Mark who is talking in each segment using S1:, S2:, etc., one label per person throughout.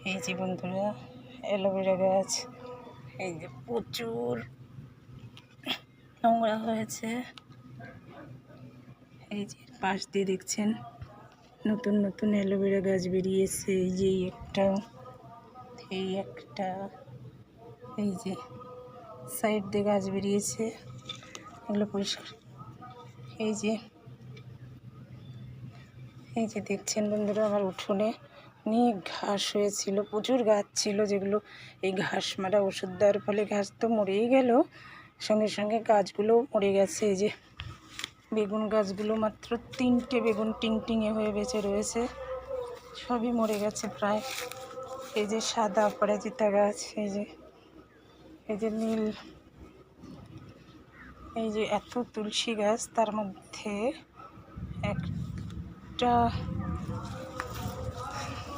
S1: এই যে বন্ধুরা, অ্যালোভেরা গাছ, এই যে প্রচুর নোংরা হয়েছে। এই যে পাশ দিয়ে দেখছেন, নতুন নতুন অ্যালোভেরা গাছ বেরিয়েছে। এই যে একটা, এই একটা, এই যে সাইড দিয়ে গাছ বেরিয়েছে। এগুলো পরিষ্কার। এই যে এই যে দেখছেন বন্ধুরা আমার উঠোনে। অনেক ঘাস হয়েছিল, প্রচুর গাছ ছিল যেগুলো এই ঘাস মারা ওষুধ দেওয়ার ফলে ঘাস তো মরেই গেল। সঙ্গে সঙ্গে গাছগুলোও মরে গেছে। এই যে বেগুন গাছগুলো মাত্র তিনটে বেগুন টিং টিঙে হয়ে বেঁচে রয়েছে, সবই মরে গেছে প্রায়। এই যে সাদা অপরাজিতা গাছ, এই যে এই যে নীল, এই যে এত তুলসী গাছ, তার মধ্যে একটা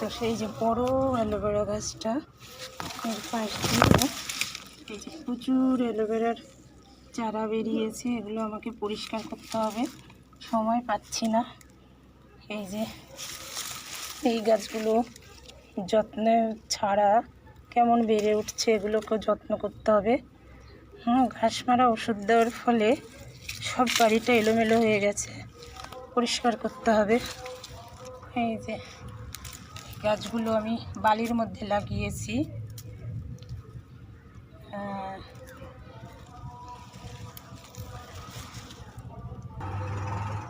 S1: তো সেই যে বড় অ্যালোভেরা গাছটা, এর পাশ দিয়ে এই যে প্রচুর অ্যালোভেরার চারা বেরিয়েছে, এগুলো আমাকে পরিষ্কার করতে হবে। সময় পাচ্ছি না। এই যে এই গাছগুলো যত্নে ছাড়া কেমন বেড়ে উঠছে এগুলোকে যত্ন করতে হবে। হুম, ঘাস মারা ওষুধ দেওয়ার ফলে সব বাড়িটা এলোমেলো হয়ে গেছে। পরিষ্কার করতে হবে। এই যে গাছগুলো আমি বালির মধ্যে লাগিয়েছি।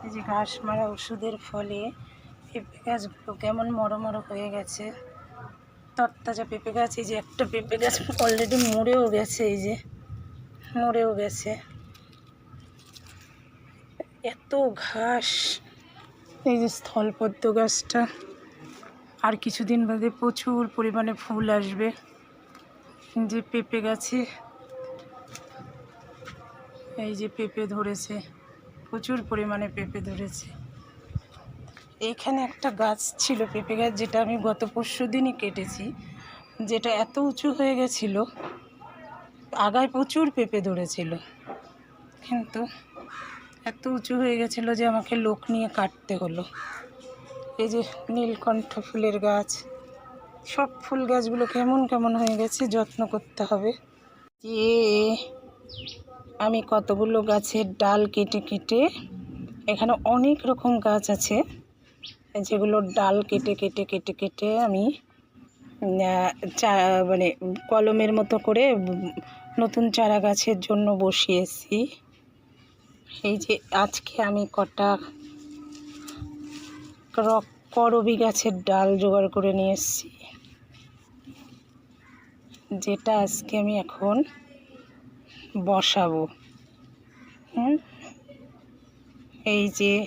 S1: এই যে ঘাস মারা ওষুধের ফলে পেঁপে গাছগুলো কেমন মরো মরো হয়ে গেছে। তরতাজা পেঁপে গাছ, এই যে একটা পেঁপে গাছ অলরেডি মরেও গেছে, এই যে মরেও গেছে। এত ঘাস, এই যে স্থলপদ্ম গাছটা। আর কিছুদিন বাদে প্রচুর পরিমাণে ফুল আসবে। যে পেঁপে গাছে। এই যে পেঁপে ধরেছে। প্রচুর পরিমাণে পেঁপে ধরেছে। এইখানে একটা গাছ ছিল পেঁপে গাছ, যেটা আমি গত পরশু দিনই কেটেছি, যেটা এত উঁচু হয়ে গেছিল, আগায় প্রচুর পেঁপে ধরেছিল। কিন্তু এত উঁচু হয়ে গেছিল যে আমাকে লোক নিয়ে কাটতে হলো। এই যে নীলকণ্ঠ ফুলের গাছ, সব ফুল গাছগুলো কেমন কেমন হয়ে গেছে যত্ন করতে হবে। যে আমি কতগুলো গাছের ডাল কেটে কেটে, এখানে অনেক রকম গাছ আছে। যেগুলোর ডাল কেটে কেটে কেটে কেটে আমি চা মানে কলমের মতো করে নতুন চারা গাছের জন্য বসিয়েছি। এই যে আজকে আমি কটা র- করবি গাছের ডাল জোগাড় করে নিয়ে এসেছি। যেটা আজকে আমি এখন বসাবো। এই যে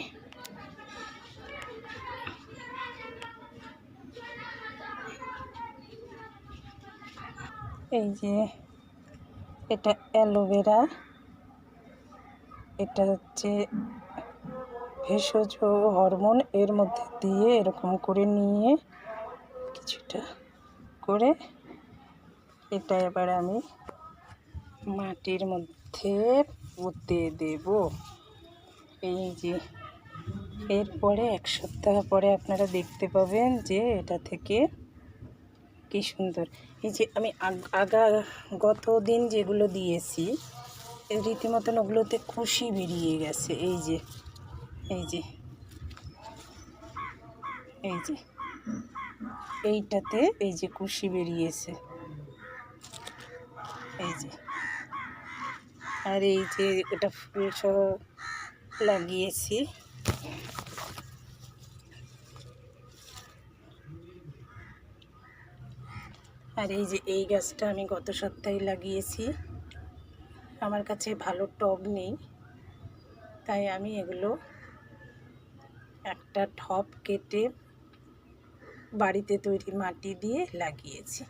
S1: এই যে এটা অ্যালোভেরা, এটা হচ্ছে ভেষজ হরমোন এর মধ্যে দিয়ে এরকম করে নিয়ে কিছুটা করে এটা এবার আমি মাটির মধ্যে পুঁতে দেব। এই যে এরপরে এক সপ্তাহ পরে আপনারা দেখতে পাবেন যে এটা থেকে কি সুন্দর। এই যে আমি আগ- গত দিন যেগুলো দিয়েছি, রীতিমতন ওগুলোতে খুশি বেরিয়ে গেছে। এই যে এই যে এই যে, এইটাতে এই যে কুশি বেরিয়েছে। এই যে, আর এই যে এটা ফুল সহ লাগিয়েছি। আর এই যে এই গাছটা আমি গত সপ্তাহে লাগিয়েছি। আমার কাছে ভালো টব নেই, তাই আমি এগুলো একটা ঠপ কেটে বাড়িতে তৈরি মাটি দিয়ে লাগিয়েছি।